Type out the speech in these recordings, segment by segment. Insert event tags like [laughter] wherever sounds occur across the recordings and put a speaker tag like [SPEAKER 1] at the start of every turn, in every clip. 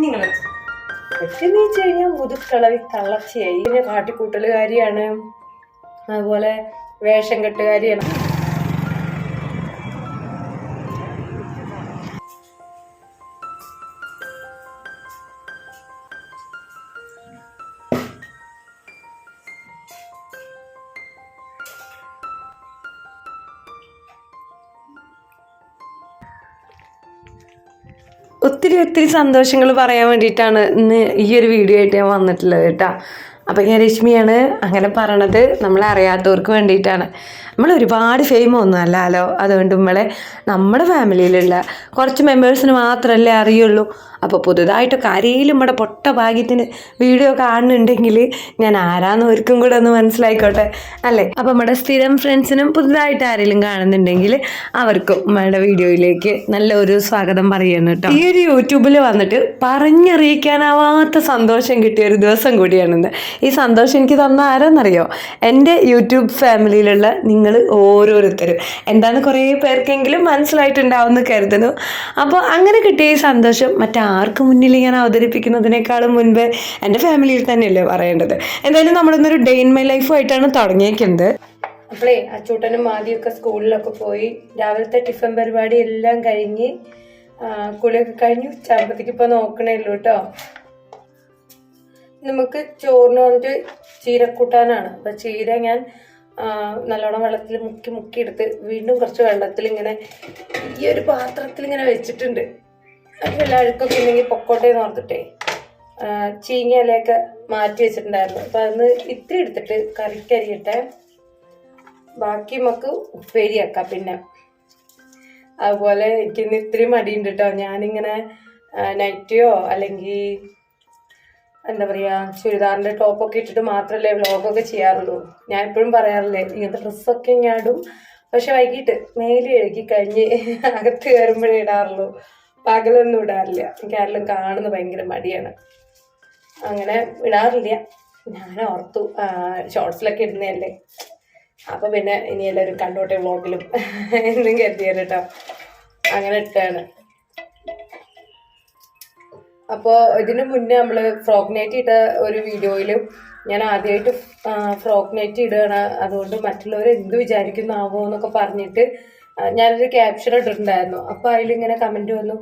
[SPEAKER 1] നിങ്ങൾ വെച്ച് കഴിഞ്ഞാൽ മുതുക്കളവി തള്ളച്ചയായി പിന്നെ കാട്ടിക്കൂട്ടലുകാരിയാണ്. അതുപോലെ വേഷം കെട്ടുകാരിയാണ് ഒത്തിരി സന്തോഷങ്ങൾ പറയാൻ വേണ്ടിയിട്ടാണ് ഇന്ന് ഈ ഒരു വീഡിയോ ആയിട്ട് ഞാൻ വന്നിട്ടുള്ളത് കേട്ടോ. അപ്പം ഞാൻ രശ്മിയാണ് അങ്ങനെ പറയണത് നമ്മളെ അറിയാത്തവർക്ക് വേണ്ടിയിട്ടാണ്. നമ്മൾ ഒരുപാട് ഫെയിം ഒന്നും അല്ലല്ലോ അതുകൊണ്ട് നമ്മളെ നമ്മുടെ ഫാമിലിയിലുള്ള കുറച്ച് മെമ്പേഴ്സിന് മാത്രമല്ലേ അറിയുള്ളൂ. അപ്പോൾ പുതുതായിട്ടൊക്കെ ആരെങ്കിലും നമ്മുടെ പൊട്ട ഭാഗ്യത്തിന് വീഡിയോ കാണുന്നുണ്ടെങ്കിൽ ഞാൻ ആരാന്ന് അവർക്കും കൂടെ ഒന്ന് മനസ്സിലായിക്കോട്ടെ. അല്ലേ? അപ്പോൾ നമ്മുടെ സ്ഥിരം ഫ്രണ്ട്സിനും പുതുതായിട്ട് ആരെങ്കിലും കാണുന്നുണ്ടെങ്കിൽ അവർക്കും നമ്മളുടെ വീഡിയോയിലേക്ക് നല്ല ഒരു സ്വാഗതം പറയുന്നു കേട്ടോ ഈ ഒരു യൂട്യൂബിൽ വന്നിട്ട് പറഞ്ഞറിയിക്കാനാവാത്ത സന്തോഷം കിട്ടിയ ഒരു ദിവസം കൂടിയാണിന്ന്. ഈ സന്തോഷം എനിക്ക് തന്ന ആരാന്നറിയോ? എന്റെ യൂട്യൂബ് ഫാമിലിയിലുള്ള നിങ്ങൾ ഓരോരുത്തരും. എന്താണ് കുറേ പേർക്കെങ്കിലും മനസ്സിലായിട്ടുണ്ടാവുമെന്ന് കരുതുന്നു. അപ്പോൾ അങ്ങനെ കിട്ടിയ ഈ സന്തോഷം മറ്റാർക്ക് മുന്നിൽ ഞാൻ അവതരിപ്പിക്കുന്നതിനേക്കാളും മുൻപ് എന്റെ ഫാമിലിയിൽ തന്നെയല്ലേ പറയേണ്ടത്. എന്തായാലും നമ്മളിന്നൊരു ഡേ ഇൻ മൈ ലൈഫുമായിട്ടാണ് തുടങ്ങിയേക്കുന്നത്. അപ്പോളേ അച്ചൂട്ടനും ആദ്യമൊക്കെ സ്കൂളിലൊക്കെ പോയി രാവിലത്തെ ടിഫിൻ പരിപാടി എല്ലാം കഴിഞ്ഞ് കുളിയൊക്കെ കഴിഞ്ഞ് ചാമ്പത്തേക്ക് ഇപ്പോൾ നോക്കണേ ഉള്ളൂ കേട്ടോ. നമുക്ക് ചോറിന് വന്നിട്ട് ചീരക്കൂട്ടാനാണ്. അപ്പം ചീര ഞാൻ നല്ലോണം വെള്ളത്തിൽ മുക്കി മുക്കി എടുത്ത് വീണ്ടും കുറച്ച് വെള്ളത്തിൽ ഇങ്ങനെ ഈ ഒരു പാത്രത്തിൽ ഇങ്ങനെ വെച്ചിട്ടുണ്ട്. അത് വല്ല അഴുക്കൊക്കെ ഉണ്ടെങ്കിൽ പൊക്കോട്ടെ എന്ന് ഓർത്തിട്ടേ ചീങ്ങ ഇലയൊക്കെ മാറ്റി വെച്ചിട്ടുണ്ടായിരുന്നു. അപ്പം അന്ന് ഇത്തിരി എടുത്തിട്ട് കറിക്കരിയിട്ടെ ബാക്കി നമുക്ക് ഉപ്പേരിയാക്കാം പിന്നെ. അതുപോലെ എനിക്കിന്ന് ഇത്തിരി മടിയുണ്ട് കേട്ടോ. ഞാനിങ്ങനെ നൈറ്റിയോ അല്ലെങ്കിൽ എന്താ പറയുക ചുരിദാറിന്റെ ടോപ്പൊക്കെ ഇട്ടിട്ട് മാത്രമല്ലേ വ്ളോഗൊക്കെ ചെയ്യാറുള്ളൂ. ഞാൻ എപ്പോഴും പറയാറില്ലേ ഇങ്ങനത്തെ ഡ്രസ്സൊക്കെ ഞാൻ ഇടും. പക്ഷെ വൈകിട്ട് മേൽ എഴുകി കഴിഞ്ഞ് അകത്ത് കയറുമ്പോഴേ ഇടാറുള്ളൂ. പകലൊന്നും ഇടാറില്ല. എനിക്ക് ആരെല്ലാം കാണുന്നത് ഭയങ്കര മടിയാണ്. അങ്ങനെ ഇടാറില്ല. ഞാൻ ഓർത്തു ഷോർട്സിലൊക്കെ ഇടുന്നതല്ലേ. അപ്പൊ പിന്നെ ഇനി എല്ലാവരും കണ്ടോട്ടെ വ്ളോഗിലും എന്നും കരുതിയത് കേട്ടോ അങ്ങനെ ഇട്ടാണ് അപ്പോൾ ഇതിന് മുന്നേ നമ്മൾ ഫ്രോക്ക് നൈറ്റ് ഇട്ട ഒരു വീഡിയോയിൽ ഞാൻ ആദ്യമായിട്ട് ഫ്രോക്ക് നൈറ്റ് ഇടുകയാണ് അതുകൊണ്ട് മറ്റുള്ളവർ എന്ത് വിചാരിക്കുന്നാവോ എന്നൊക്കെ പറഞ്ഞിട്ട് ഞാനൊരു ക്യാപ്ഷൻ ഇട്ടിട്ടുണ്ടായിരുന്നു. അപ്പോൾ അതിലിങ്ങനെ കമന്റ് വന്നു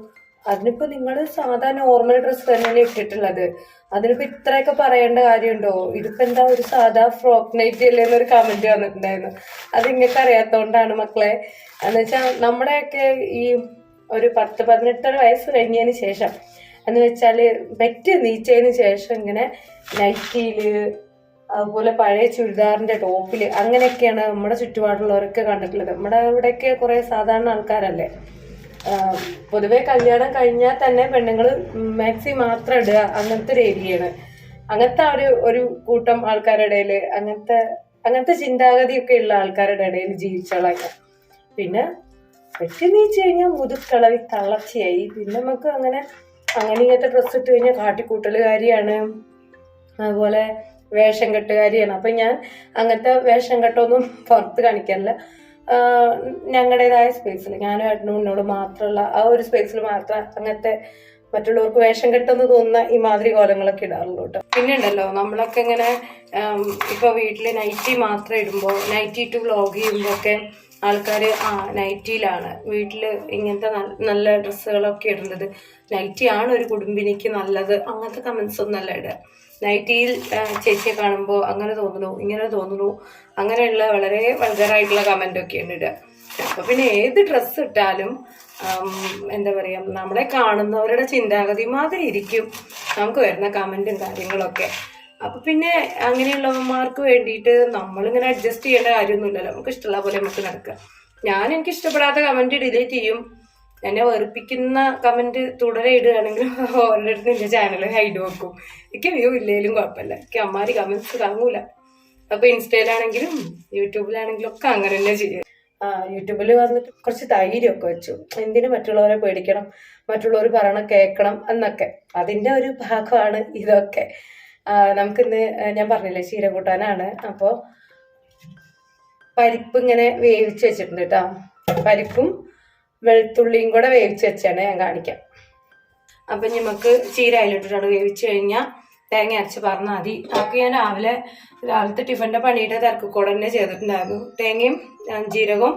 [SPEAKER 1] അതിനിപ്പോ നിങ്ങൾ സാധാ നോർമൽ ഡ്രസ്സ് തന്നെയാണ് ഇട്ടിട്ടുള്ളത്? അതിനിപ്പോ ഇത്രയൊക്കെ പറയേണ്ട കാര്യമുണ്ടോ? ഇതിപ്പോൾ എന്താ ഒരു സാധാ ഫ്രോക്ക് നൈറ്റ് അല്ലേ എന്നൊരു കമന്റ് വന്നിട്ടുണ്ടായിരുന്നു. അത് നിങ്ങൾക്ക് അറിയാത്തതുകൊണ്ടാണ് മക്കളെ. എന്ന് നമ്മുടെയൊക്കെ ഈ ഒരു പത്ത് പതിനെട്ടര വയസ്സ് കഴിഞ്ഞതിന് ശേഷം എന്ന് വെച്ചാൽ പെറ്റ് നീച്ചതിന് ശേഷം ഇങ്ങനെ നൈറ്റിയിൽ അതുപോലെ പഴയ ചുരിദാറിന്റെ ടോപ്പിൽ അങ്ങനെയൊക്കെയാണ് നമ്മുടെ ചുറ്റുപാടുള്ളവരൊക്കെ കണ്ടിട്ടുള്ളത്. നമ്മുടെ ഇവിടെയൊക്കെ കുറേ സാധാരണ ആൾക്കാരല്ലേ? പൊതുവേ കല്യാണം കഴിഞ്ഞാൽ തന്നെ പെണ്ണുങ്ങൾ മാക്സി മാത്രം ഇടുക അങ്ങനത്തെ ഒരു ഏരിയയാണ്. അങ്ങനത്തെ ഒരു ഒരു കൂട്ടം ആൾക്കാരുടെ ഇടയിൽ അങ്ങനത്തെ അങ്ങനത്തെ ചിന്താഗതിയൊക്കെ ഉള്ള ആൾക്കാരുടെ ഇടയിൽ ജീവിച്ചോളാം പിന്നെ പെട്ടെന്ന് വെച്ച് കഴിഞ്ഞാൽ മുതുക്കളവി തളർച്ചയായി. പിന്നെ നമുക്ക് അങ്ങനെ അങ്ങനെ ഇങ്ങനത്തെ ഡ്രസ്സ് ഇട്ട് കഴിഞ്ഞാൽ കാട്ടിക്കൂട്ടലുകാരിയാണ്. അതുപോലെ വേഷം കെട്ടുകാരിയാണ്. അപ്പം ഞാൻ അങ്ങനത്തെ വേഷം കെട്ടൊന്നും പുറത്ത് കാണിക്കാറില്ല. ഞങ്ങളുടേതായ സ്പേസിൽ ഞാനും ഏട്ടനും മുന്നോട് മാത്രമുള്ള ആ ഒരു സ്പേസിൽ മാത്രം അങ്ങനത്തെ മറ്റുള്ളവർക്ക് വേഷം കെട്ടെന്ന് തോന്നുന്ന ഈ മാതിരി കോലങ്ങളൊക്കെ ഇടാറുള്ളൂ കേട്ടോ പിന്നെ ഉണ്ടല്ലോ നമ്മളൊക്കെ ഇങ്ങനെ ഇപ്പോൾ ഇപ്പൊ വീട്ടിൽ നൈറ്റി മാത്രം ഇടുമ്പോൾ നൈറ്റി ഇട്ട് വ്ളോഗ് ചെയ്യുമ്പോൾ ഒക്കെ ആൾക്കാർ ആ നൈറ്റിയിലാണ്. വീട്ടിൽ ഇങ്ങനത്തെ നല്ല ഡ്രസ്സുകളൊക്കെ ഇടുന്നത് നൈറ്റിയാണ് ഒരു കുടുംബിനിക്ക് നല്ലത്. അങ്ങനത്തെ കമൻസ് ഒന്നല്ല ഇടുക നൈറ്റിയിൽ ചേച്ചിയെ കാണുമ്പോൾ അങ്ങനെ തോന്നുന്നു ഇങ്ങനെ തോന്നുന്നു. അങ്ങനെയുള്ള വളരെ വൾഗറായിട്ടുള്ള ഒക്കെയാണ് ഇടുക അപ്പോൾ പിന്നെ ഏത് ഡ്രസ്സ് ഇട്ടാലും എന്താ പറയുക നമ്മളെ കാണുന്നവരുടെ ചിന്താഗതി മാതിരി ഇരിക്കും. നമുക്ക് വരുന്ന കമന്റും കാര്യങ്ങളൊക്കെ. അപ്പൊ പിന്നെ അങ്ങനെയുള്ളവന്മാർക്ക് വേണ്ടിയിട്ട് നമ്മളിങ്ങനെ അഡ്ജസ്റ്റ് ചെയ്യേണ്ട കാര്യമൊന്നുമില്ലല്ലോ നമുക്ക് ഇഷ്ടമുള്ള പോലെ നമുക്ക് നടക്കാം ഞാൻ എനിക്ക് ഇഷ്ടപ്പെടാത്ത കമന്റ് ഡിലീറ്റ് ചെയ്യും. എന്നെ വെറുപ്പിക്കുന്ന കമന്റ് തുടരെ ഇടുകയാണെങ്കിൽ ഓരോരുത്തരും നിന്റെ ചാനൽ ഹൈഡ് വെക്കും. എനിക്ക് വ്യൂ ഇല്ലെങ്കിലും കുഴപ്പമില്ല. എനിക്ക് അമ്മാരി കമന്റ്സ് താങ്ങൂല. അപ്പൊ ഇൻസ്റ്റയിലാണെങ്കിലും യൂട്യൂബിലാണെങ്കിലും ഒക്കെ അങ്ങനെ തന്നെ ചെയ്യും. യൂട്യൂബിൽ വന്നിട്ട് കുറച്ച് ധൈര്യമൊക്കെ വെച്ചു. എന്തിനു മറ്റുള്ളവരെ പേടിക്കണം? മറ്റുള്ളവർ പറയണം കേൾക്കണം എന്നൊക്കെ. അതിന്റെ ഒരു ഭാഗമാണ് ഇതൊക്കെ. നമുക്കിന്ന് ഞാൻ പറഞ്ഞില്ലേ ചീര കൂട്ടാനാണ്. അപ്പോൾ പരിപ്പ് ഇങ്ങനെ വേവിച്ച് വെച്ചിട്ടുണ്ട് കേട്ടോ പരിപ്പും വെളുത്തുള്ളിയും കൂടെ വേവിച്ച് വെച്ചാണ് ഞാൻ കാണിക്കാം. അപ്പം നമുക്ക് ചീര അതിലിട്ടിട്ടാണ് വേവിച്ച് കഴിഞ്ഞാൽ തേങ്ങ അരച്ച് പറഞ്ഞാൽ മതി. അതൊക്കെ ഞാൻ രാവിലെ രാവിലത്തെ ടിഫിന്റെ പണിയുടെ തിരക്കൂടെ തന്നെ ചെയ്തിട്ടുണ്ടായിരുന്നു. തേങ്ങയും ജീരകവും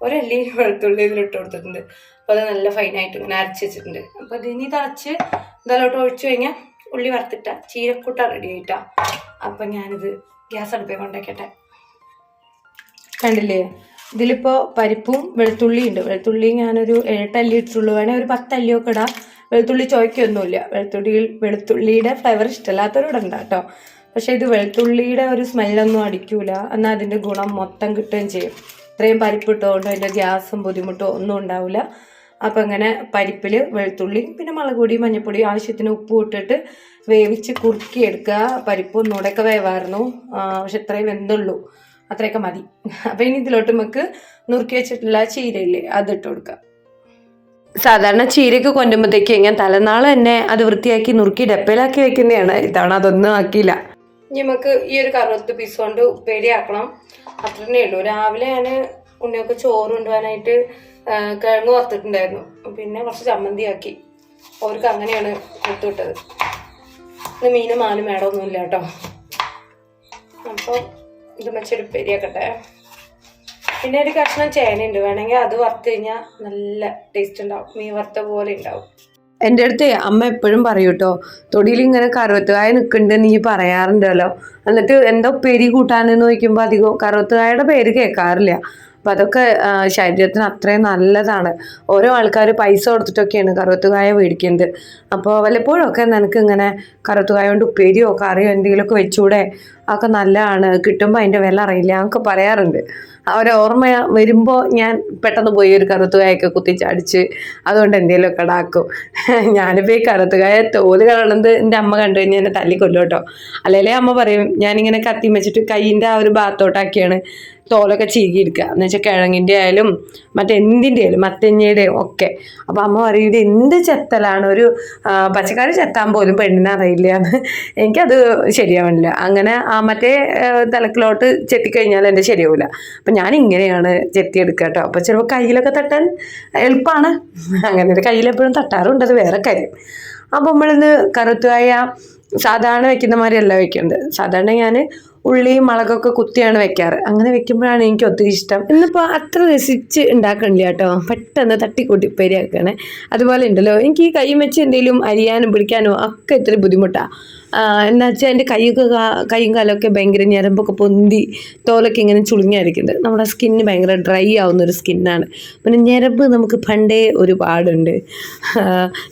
[SPEAKER 1] ഒരല്ലി വെളുത്തുള്ളി ഇതിലിട്ട് കൊടുത്തിട്ടുണ്ട്. അപ്പോൾ അത് നല്ല ഫൈനായിട്ട് ഇങ്ങനെ അരച്ച് വെച്ചിട്ടുണ്ട്. അപ്പോൾ ഇതിനി തിളച്ച് ഇതിലോട്ട് ഒഴിച്ചു കഴിഞ്ഞാൽ ഉള്ളി വറുത്തിട്ട ചീരക്കൂട്ട റെഡി ആയിട്ടാ. അപ്പം ഞാനിത് ഗ്യാസ് അടുപ്പേ കൊണ്ടേക്കട്ടെ. കണ്ടില്ലേ? ഇതിലിപ്പോൾ പരിപ്പും വെളുത്തുള്ളി ഉണ്ട്. വെളുത്തുള്ളി ഞാനൊരു ഏട്ടല്ലി ഇട്ടുള്ളൂ വേണമെങ്കിൽ ഒരു പത്തല്ലിയൊക്കെ ഇടാം. വെളുത്തുള്ളി ചോയ്ക്കൊന്നുമില്ല. വെളുത്തുള്ളി വെളുത്തുള്ളിയുടെ ഫ്ലേവർ ഇഷ്ടമല്ലാത്തവരോട് ഉണ്ട് കേട്ടോ പക്ഷേ ഇത് വെളുത്തുള്ളിയുടെ ഒരു സ്മെല്ലൊന്നും അടിക്കൂല. എന്നാൽ അതിന്റെ ഗുണം മൊത്തം കിട്ടുകയും ചെയ്യും. ഇത്രയും പരിപ്പ് ഇട്ടുകൊണ്ടോ അതിന്റെ ഗ്യാസും ബുദ്ധിമുട്ടോ ഒന്നും ഉണ്ടാവില്ല അപ്പം ഇങ്ങനെ പരിപ്പിൽ വെളുത്തുള്ളി പിന്നെ മുളക് പൊടി മഞ്ഞൾപ്പൊടി ആവശ്യത്തിന് ഉപ്പ് ഇട്ടിട്ട് വേവിച്ച് കുറുക്കി എടുക്കുക പരിപ്പ് ഒന്നുകൂടെയൊക്കെ വേവായിരുന്നു. പക്ഷെ ഇത്രയും വെന്തുള്ളൂ. അത്രയൊക്കെ മതി. അപ്പം ഇനി ഇതിലോട്ട് നമുക്ക് നുറുക്കി വെച്ചിട്ടുള്ള ചീരയില്ലേ അതിട്ട് കൊടുക്കുക സാധാരണ ചീരയൊക്കെ കൊണ്ടുമ്പോഴത്തേക്ക് ഞാൻ തലനാൾ തന്നെ അത് വൃത്തിയാക്കി നുറുക്കി ഡപ്പയിലാക്കി വെക്കുന്നതാണ്. ഇത്തവണ അതൊന്നും ആക്കിയില്ല. നമുക്ക് ഈ ഒരു കറുത്ത് പീസ് കൊണ്ട് ഉപ്പേരി ആക്കണം. അത്ര തന്നെ ഉള്ളൂ. രാവിലെ ഞാൻ ഉണ്ണിയൊക്കെ ചോറ് കൊണ്ടുപോകാനായിട്ട് കിഴങ്ങ് വറുത്തിട്ടുണ്ടായിരുന്നു. പിന്നെ കുറച്ച് ചമ്മന്തി ആക്കി അവർക്ക് അങ്ങനെയാണ് കൊടുത്തു വിട്ടത്. ഇന്ന് മീനും മാനും മേടമൊന്നുമില്ല കേട്ടോ. അപ്പോൾ ഇത് വെച്ചൊരു പിന്നെ ഒരു കഷ്ണം ചേനയുണ്ട്. വേണമെങ്കിൽ അത് വറുത്ത് കഴിഞ്ഞാൽ നല്ല ടേസ്റ്റ് ഉണ്ടാവും. മീൻ വറുത്ത പോലെ ഉണ്ടാവും. എന്റെ അടുത്ത് അമ്മ എപ്പോഴും പറയും കേട്ടോ തൊടിയിൽ ഇങ്ങനെ കറുവത്തുകായ നിൽക്കുന്നുണ്ട് നീ പറയാറുണ്ടല്ലോ. എന്നിട്ട് എന്തോ പെരി കൂട്ടാനെന്ന് ചോദിക്കുമ്പോൾ അധികം കറുവത്തുകായുടെ പേര് കേൾക്കാറില്ല. അപ്പം അതൊക്കെ ശരീരത്തിന് അത്രയും നല്ലതാണ്. ഓരോ ആൾക്കാർ പൈസ കൊടുത്തിട്ടൊക്കെയാണ് കറുവത്തുകായ മേടിക്കുന്നത് അപ്പോൾ വല്ലപ്പോഴൊക്കെ നിനക്ക് ഇങ്ങനെ കറുവത്തുകായ കൊണ്ട് ഉപ്പേരിയോ കറിയോ എന്തെങ്കിലുമൊക്കെ വെച്ചൂടെ? ഒക്കെ നല്ലതാണ്. കിട്ടുമ്പോൾ അതിന്റെ വില അറിയില്ല. എന്നൊക്കെ പറയാറുണ്ട്. അവരെ ഒരു ഓർമ്മ വരുമ്പോൾ ഞാൻ പെട്ടെന്ന് പോയി ഒരു കറുത്തുകായൊക്കെ കുത്തിച്ചടിച്ച് അതുകൊണ്ട് എന്തെങ്കിലുമൊക്കെ ഇടാക്കും. [laughs] ഞാനിപ്പോൾ ഈ കറുത്തുകായ തോൽ കളണത് എന്റെ അമ്മ കണ്ടു കഴിഞ്ഞാൽ എന്നെ തല്ലിക്കൊല്ലോട്ടോ അല്ലെങ്കിൽ അമ്മ പറയും ഞാനിങ്ങനെ കത്തി വെച്ചിട്ട് കൈയിന്റെ ആ ഒരു ഭാഗത്തോട്ടാക്കിയാണ് തോലൊക്കെ ചീകിയെടുക്കുക. എന്ന് വെച്ചാൽ കിഴങ്ങിന്റെ ആയാലും മറ്റെന്തിന്റെ ആയാലും മത്തങ്ങയുടെയും ഒക്കെ. അപ്പോൾ അമ്മ പറയും ഇത് എന്ത് ചെത്തലാണ്? ഒരു പച്ചക്കറി ചെത്താൻ പോലും പെണ്ണിനെ അറിയില്ല എന്ന്. എനിക്കത് ശരിയാവണില്ല. അങ്ങനെ ആ മറ്റേ തലക്കിലോട്ട് ചെത്തിക്കഴിഞ്ഞാൽ എന്റെ ശരിയാവില്ല അപ്പം ഞാൻ ഇങ്ങനെയാണ് ചെത്തിയെടുക്കുക കേട്ടോ. അപ്പോൾ ചിലപ്പോൾ കയ്യിലൊക്കെ തട്ടാൻ എളുപ്പമാണ് അങ്ങനെ ഒരു കയ്യിലെപ്പോഴും തട്ടാറുണ്ട്. അത് വേറെ കാര്യം. അപ്പോൾ നമ്മളിന്ന് കറുത്തുവായ സാധാരണ വെക്കുന്ന മാതിരിയല്ല വെക്കുന്നത് സാധാരണ ഞാൻ ഉള്ളിയും മുളകൊക്കെ കുത്തിയാണ് വെക്കാറ്. അങ്ങനെ വെക്കുമ്പോഴാണ് എനിക്ക് ഒത്തിരി ഇഷ്ടം. ഇന്നിപ്പോൾ അത്ര രസിച്ച് ഉണ്ടാക്കണില്ല കേട്ടോ. പെട്ടെന്ന് തട്ടിക്കൂട്ടി ഉപ്പേരിയാക്കണേ അതുപോലെ ഉണ്ടല്ലോ. എനിക്ക് ഈ കൈ വെച്ച് എന്തെങ്കിലും അരിയാനും പിടിക്കാനോ ഒക്കെ ഇത്തിരി ബുദ്ധിമുട്ടാണ് എന്താ വെച്ചാൽ എന്റെ കൈയൊക്കെ കൈയും കാലമൊക്കെ ഭയങ്കര ഞരമ്പൊക്കെ പൊന്തി തോലൊക്കെ ഇങ്ങനെ ചുളിഞ്ഞായിരിക്കുന്നത് നമ്മുടെ സ്കിന്ന് ഭയങ്കര ഡ്രൈ ആവുന്ന ഒരു സ്കിന്നാണ് പിന്നെ ഞരമ്പ് നമുക്ക് പണ്ടേ ഒരുപാടുണ്ട്.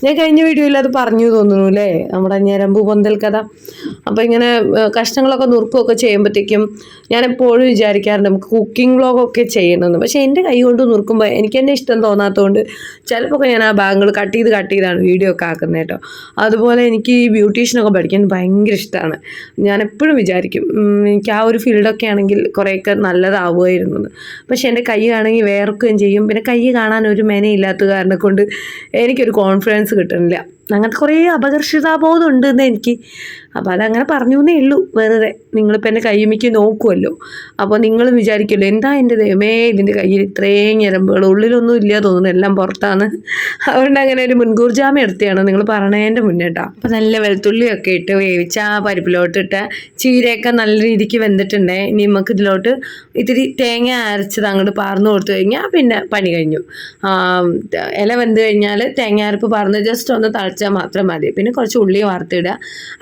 [SPEAKER 1] ഞാൻ കഴിഞ്ഞ വീഡിയോയിൽ അത് പറഞ്ഞു തോന്നുന്നു അല്ലേ നമ്മുടെ ഞരമ്പ് പൊന്തൽ കഥ. അപ്പോൾ ഇങ്ങനെ കഷ്ണങ്ങളൊക്കെ നുറുക്കുകയൊക്കെ ചെയ്യുമ്പോഴത്തേക്കും ഞാൻ എപ്പോഴും വിചാരിക്കാറുണ്ട് നമുക്ക് കുക്കിംഗ് വ്ളോഗൊക്കെ ചെയ്യണമെന്ന് പക്ഷേ എന്റെ കൈ കൊണ്ട് നുറുക്കുമ്പോൾ എനിക്ക് തന്നെ ഇഷ്ടം തോന്നാത്തതുകൊണ്ട് ചിലപ്പോൾ ഞാൻ ആ ബാഗുകൾ കട്ട് ചെയ്ത് കട്ട് ചെയ്താണ് വീഡിയോ ഒക്കെ ആക്കുന്നത് കേട്ടോ അതുപോലെ എനിക്ക് ഈ ബ്യൂട്ടീഷ്യനൊക്കെ പഠിക്കാൻ ഭയങ്കര ഇഷ്ടമാണ് ഞാൻ എപ്പോഴും വിചാരിക്കും എനിക്ക് ആ ഒരു ഫീൽഡൊക്കെ ആണെങ്കിൽ കുറേയൊക്കെ നല്ലതാവുമായിരുന്നു പക്ഷേ എന്റെ കൈ ആണെങ്കിൽ വേർക്കുകയും ചെയ്യും. പിന്നെ കൈ കാണാൻ ഒരു മെനയില്ലാത്ത കാരണം കൊണ്ട് എനിക്കൊരു കോൺഫിഡൻസ് കിട്ടുന്നില്ല. അങ്ങനത്തെ കുറേ അപകർഷിതാബോധം ഉണ്ട് എന്ന് എനിക്ക്. അപ്പോൾ അതങ്ങനെ പറഞ്ഞു എന്നേ ഉള്ളൂ വെറുതെ. നിങ്ങളിപ്പോൾ എന്റെ കയ്യുമിക്ക് നോക്കുമല്ലോ അപ്പോൾ നിങ്ങൾ വിചാരിക്കുമല്ലോ എന്താ എന്റെ ദൈവമേ ഇതിന്റെ കയ്യിൽ ഇത്രയും ഞരമ്പുകൾ ഉള്ളിലൊന്നും ഇല്ല തോന്നുന്നു എല്ലാം പുറത്താണ് അതുകൊണ്ട് അങ്ങനെ ഒരു മുൻകൂർ ജാമ്യം എടുത്തതാണ് നിങ്ങൾ പറഞ്ഞതിന്റെ മുന്നേട്ടാ അപ്പോൾ നല്ല വെളുത്തുള്ളിയൊക്കെ ഇട്ട് വേവിച്ച ആ പരിപ്പിലോട്ട് ഇട്ട ചീരയൊക്കെ നല്ല രീതിക്ക് വെന്തിട്ടുണ്ടേ. ഇനി നമുക്ക് ഇതിലോട്ട് ഇത്തിരി തേങ്ങ അരച്ചത് അങ്ങോട്ട് പാർന്നു കൊടുത്തു കഴിഞ്ഞാൽ പിന്നെ പണി കഴിഞ്ഞു. ഇല വെന്ത് കഴിഞ്ഞാൽ തേങ്ങ അരപ്പ് പാർന്ന് ജസ്റ്റ് ഒന്ന് തളിച്ചാൽ മാത്രം മതി. പിന്നെ കുറച്ച് ഉള്ളി വാർത്തിടുക.